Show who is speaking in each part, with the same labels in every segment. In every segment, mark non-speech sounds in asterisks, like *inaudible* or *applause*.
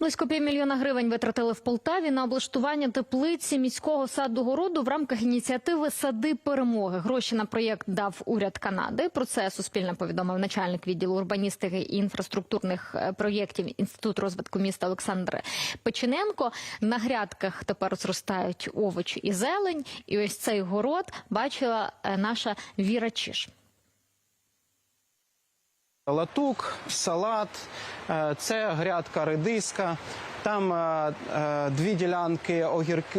Speaker 1: Близько півмільйона гривень витратили в Полтаві на облаштування теплиці міського саду городу в рамках ініціативи Сади перемоги. Гроші на проєкт дав уряд Канади. Про це суспільне повідомив начальник відділу урбаністики і інфраструктурних е, проєктів Інститут розвитку міста Олександр Печененко. На грядках тепер зростають овочі і зелень. І ось цей город бачила е, наша Віра Чиш.
Speaker 2: Латук, салат, е, це грядка редиска. Там е, е, дві ділянки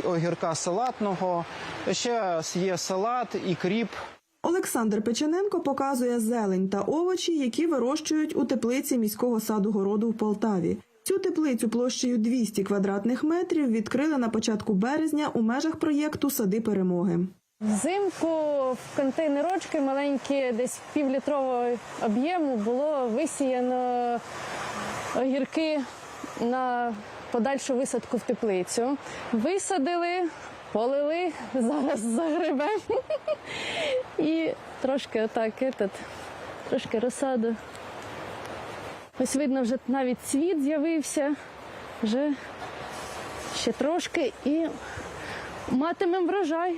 Speaker 2: огірка салатного. Ще є салат і кріп.
Speaker 3: Олександр Печененко показує зелень та овочі, які вирощують у теплиці міського саду городу в Полтаві. Цю теплицю площею 200 квадратних метрів відкрили на початку березня у межах проєкту Сади перемоги.
Speaker 4: Взимку в контейнерочки маленькі, десь півлітрового об'єму було висіяно огірки на подальшу висадку в теплицю. Висадили, полили, зараз загребемо. І трошки отак, этот, трошки розсаду. Ось видно, вже навіть цвіт з'явився. Вже ще трошки і матимемо врожай.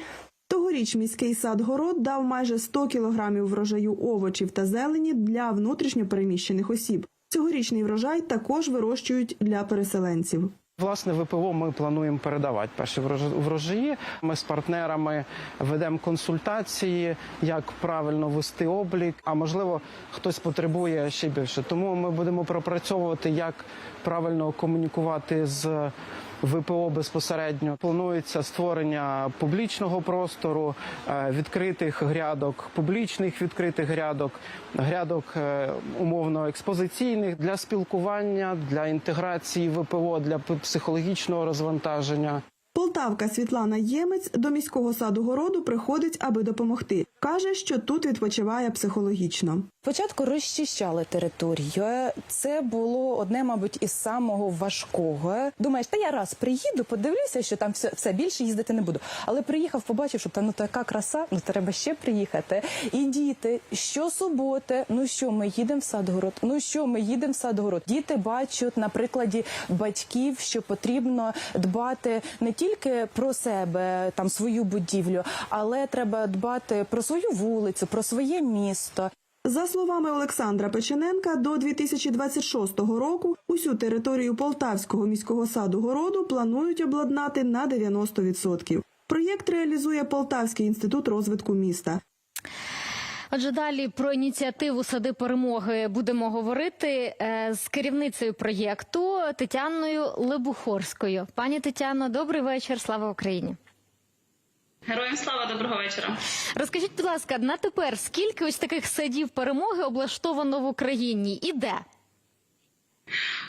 Speaker 3: Тогоріч міський сад город дав майже 100 кілограмів врожаю овочів та зелені для внутрішньопереміщених осіб. Цьогорічний врожай також вирощують для переселенців.
Speaker 2: Власне, ВПО ми плануємо передавати перші врож- врожаї. Ми з партнерами ведемо консультації, як правильно вести облік. А можливо, хтось потребує ще більше. Тому ми будемо пропрацьовувати, як правильно комунікувати з ВПО безпосередньо. Планується створення публічного простору, е, відкритих грядок, публічних відкритих грядок, грядок е, умовно експозиційних для спілкування, для інтеграції ВПО, для психологічного розвантаження.
Speaker 3: Полтавка Світлана Ємець до міського саду городу приходить, аби допомогти. Каже, що тут відпочиває психологічно.
Speaker 5: Спочатку розчищали територію. Це було одне, мабуть, із самого важкого. Думаєш, та я раз приїду, подивлюся, що там все, все більше їздити не буду. Але приїхав, побачив, що там ну така краса, ну треба ще приїхати. І діти, щосуботи, ну що, ми їдемо в садгород. Ну що, ми їдемо в садгород. Діти бачать на прикладі батьків, що потрібно дбати не тільки про себе, там свою будівлю, але треба дбати про свою вулицю, про своє місто.
Speaker 3: За словами Олександра Печененка, до 2026 року усю територію Полтавського міського саду городу планують обладнати на 90%. Проєкт реалізує Полтавський інститут розвитку міста.
Speaker 1: Отже, далі про ініціативу Сади перемоги будемо говорити е, з керівницею проєкту Тетяною Лебухорською. Пані Тетяно, добрий вечір. Слава Україні.
Speaker 6: Героям слава, доброго вечора.
Speaker 1: Розкажіть, будь ласка, на тепер скільки ось таких садів перемоги облаштовано в Україні і де?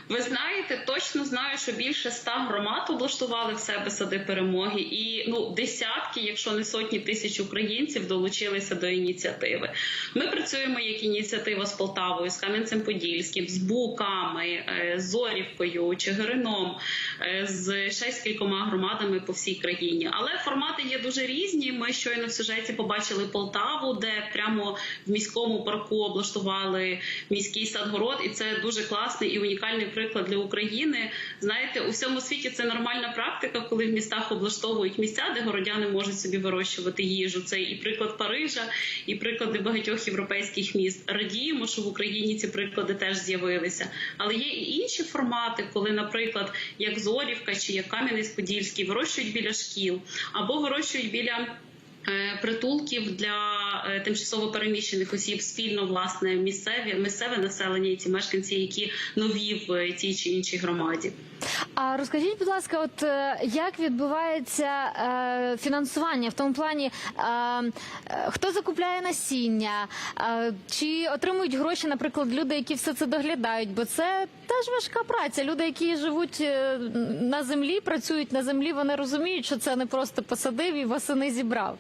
Speaker 6: Ви знаєте, точно знаю, що більше ста громад облаштували в себе сади перемоги, і ну десятки, якщо не сотні тисяч українців, долучилися до ініціативи. Ми працюємо як ініціатива з Полтавою, з Кам'янцем-Подільським, з Буками, Зорівкою, Чигирином, е, з ще з кількома громадами по всій країні. Але формати є дуже різні. Ми щойно в сюжеті побачили Полтаву, де прямо в міському парку облаштували міський садгород, і це дуже класний і унікальний приклад для України. Знаєте, у всьому світі це нормальна практика, коли в містах облаштовують місця, де городяни можуть собі вирощувати їжу. Це і приклад Парижа, і приклади багатьох європейських міст. Радіємо, що в Україні ці приклади теж з'явилися. Але є і інші формати, коли, наприклад, як Зорівка чи як Кам'янець-Подільський вирощують біля шкіл або вирощують біля. е, Притулків для тимчасово переміщених осіб спільно власне місцеві місцеве населення і ті мешканці, які нові в е, тій чи іншій громаді.
Speaker 1: А розкажіть, будь ласка, от е, як відбувається е, фінансування в тому плані, е, е, хто закупляє насіння, е, чи отримують гроші, наприклад, люди, які все це доглядають? Бо це теж важка праця. Люди, які живуть е, на землі, працюють на землі, вони розуміють, що це не просто посадив і восени зібрав.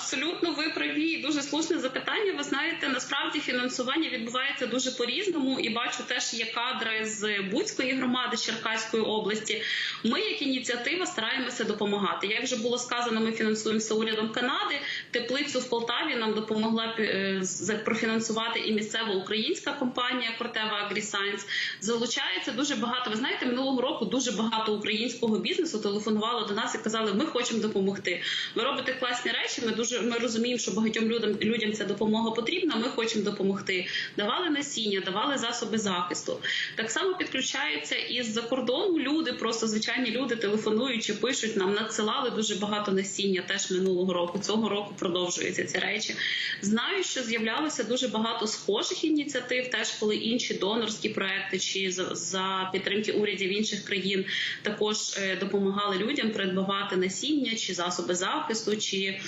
Speaker 6: Абсолютно ви праві. Дуже слушне запитання. Ви знаєте, насправді фінансування відбувається дуже по-різному, і бачу теж є кадри з Буцької громади Черкаської області. Ми, як ініціатива, стараємося допомагати. Як вже було сказано, ми фінансуємося урядом Канади. Теплицю в Полтаві нам допомогла е, профінансувати і місцева українська компанія Кортева Агрісайнс. Залучається дуже багато. Ви знаєте, минулого року дуже багато українського бізнесу телефонувало до нас і казали, ми хочемо допомогти. Ви робите класні речі. Ми дуже ми розуміємо, що багатьом людям людям ця допомога потрібна. Ми хочемо допомогти. Давали насіння, давали засоби захисту. Так само підключаються із за кордону люди, просто звичайні люди телефонують чи пишуть нам, надсилали дуже багато насіння теж минулого року. Цього року продовжуються ці речі. Знаю, що з'являлося дуже багато схожих ініціатив, теж коли інші донорські проекти чи за, за підтримки урядів інших країн також е, допомагали людям придбавати насіння чи засоби захисту, чи е,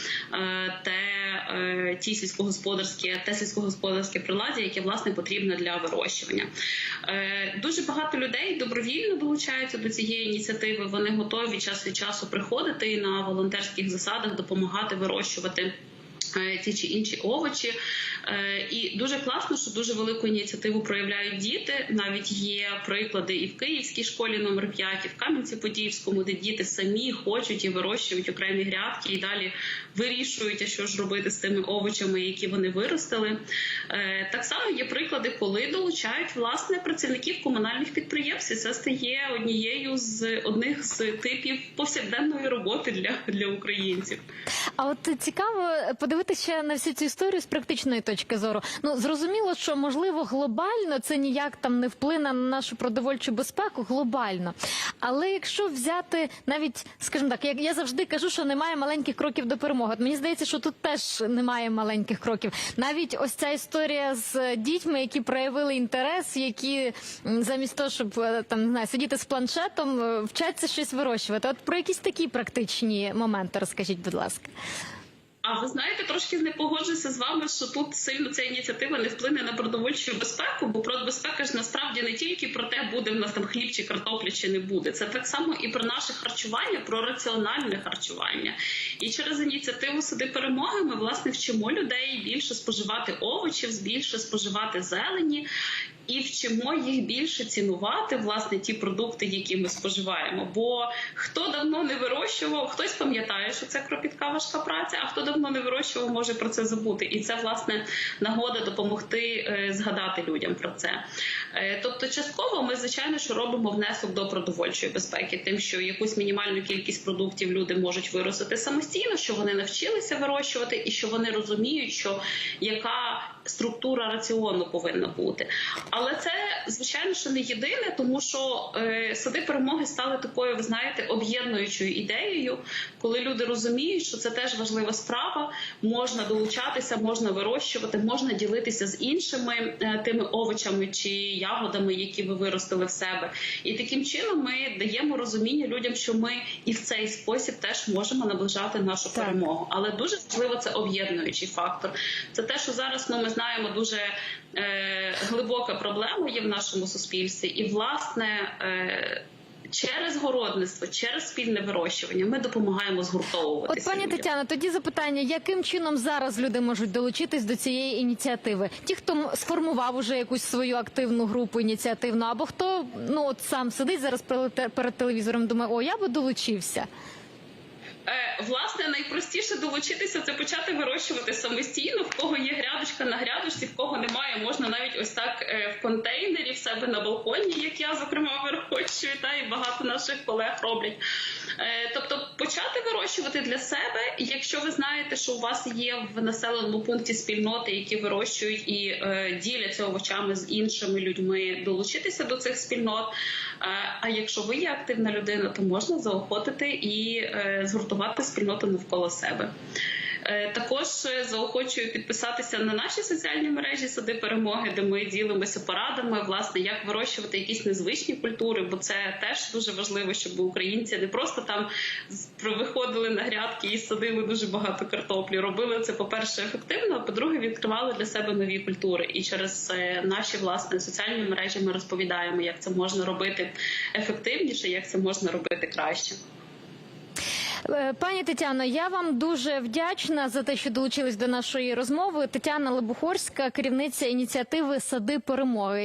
Speaker 6: те е, ті сільськогосподарські те сільськогосподарське приладдя, яке власне потрібне для вирощування. Е, дуже багато людей добровільно долучаються до цієї ініціативи. Вони готові час від часу приходити на волонтерських засадах допомагати вирощувати. Е, Ті чи інші овочі, Е, і дуже класно, що дуже велику ініціативу проявляють діти. Навіть є приклади і в Київській школі номер 5, і в Кам'янці-Подільському, де діти самі хочуть і вирощують окремі грядки, і далі вирішують, а що ж робити з тими овочами, які вони виростили. Е, Так само є приклади, коли долучають власне працівників комунальних підприємств. І це стає однією з одних з типів повсякденної роботи для, для українців.
Speaker 1: А от цікаво подивитися ще на всю цю історію з практичної точки зору. Ну зрозуміло, що можливо глобально це ніяк там не вплине на нашу продовольчу безпеку глобально. Але якщо взяти навіть, скажімо так, як я завжди кажу, що немає маленьких кроків до перемоги. Мені здається, що тут теж немає маленьких кроків. Навіть ось ця історія з дітьми, які проявили інтерес, які замість того, щоб е, там не сидіти з планшетом, е, вчаться щось вирощувати. От про якісь такі практичні моменти розкажіть, будь ласка.
Speaker 6: А ви знаєте, трошки не погоджуюся з вами, що тут сильно ця ініціатива не вплине на продовольчу безпеку, бо продбезпека ж насправді не тільки про те, буде в нас там хліб чи картопля, чи не буде. Це так само і про наше харчування, про раціональне харчування. І через ініціативу Сади перемоги ми власне вчимо людей більше споживати овочів, більше споживати зелені. І вчимо їх більше цінувати власне ті продукти, які ми споживаємо. Бо хто давно не вирощував, хтось пам'ятає, що це кропітка важка праця, а хто давно не вирощував, може про це забути. І це власне нагода допомогти е, згадати людям про це. Е, тобто, частково ми звичайно що робимо внесок до продовольчої безпеки, тим, що якусь мінімальну кількість продуктів люди можуть виростити самостійно, що вони навчилися вирощувати, і що вони розуміють, що яка структура раціону повинна бути. Але це звичайно що не єдине, тому що е, сади перемоги стали такою, ви знаєте, об'єднуючою ідеєю, коли люди розуміють, що це теж важлива справа, можна долучатися, можна вирощувати, можна ділитися з іншими е, тими овочами чи ягодами, які ви виростили в себе. І таким чином ми даємо розуміння людям, що ми і в цей спосіб теж можемо наближати нашу
Speaker 5: Так.
Speaker 6: перемогу. Але дуже важливо це об'єднуючий фактор. Це те, що зараз ну, ми знаємо дуже е, глибока проблема є в нашому суспільстві, і власне. Е, Через городництво, через спільне вирощування ми допомагаємо
Speaker 1: От пані
Speaker 6: людям.
Speaker 1: Тетяно, тоді запитання: яким чином зараз люди можуть долучитись до цієї ініціативи? Ті, хто сформував уже якусь свою активну групу ініціативну, або хто ну от сам сидить зараз перед телевізором, думає, о, я би долучився.
Speaker 6: Е, власне, найпростіше долучитися це почати вирощувати самостійно. В кого є грядочка на грядочці, в кого немає, можна навіть ось так е, в контейнері в себе на балконі, як я зокрема *laughs* вирощую, та і багато наших колег роблять. Е, тобто, почати вирощувати для себе. Якщо ви знаєте, що у вас є в населеному пункті спільноти, які вирощують і е, діляться овочами з іншими людьми, долучитися до цих спільнот. Е, А якщо ви є активна людина, то можна заохотити і е, згуртувати спільноту навколо себе. Е, Також е, заохочую підписатися на наші соціальні мережі Сади перемоги, де ми ділимося порадами, власне, як вирощувати якісь незвичні культури, бо це теж дуже важливо, щоб українці не просто там виходили на грядки і садили дуже багато картоплі. Робили це, по-перше, ефективно, а по-друге, відкривали для себе нові культури. І через е, наші власне соціальні мережі ми розповідаємо, як це можна робити ефективніше, як це можна робити краще.
Speaker 1: Е, Пані Тетяно, я вам дуже вдячна за те, що долучились до нашої розмови. Тетяна Лебухорська, керівниця ініціативи Сади перемоги.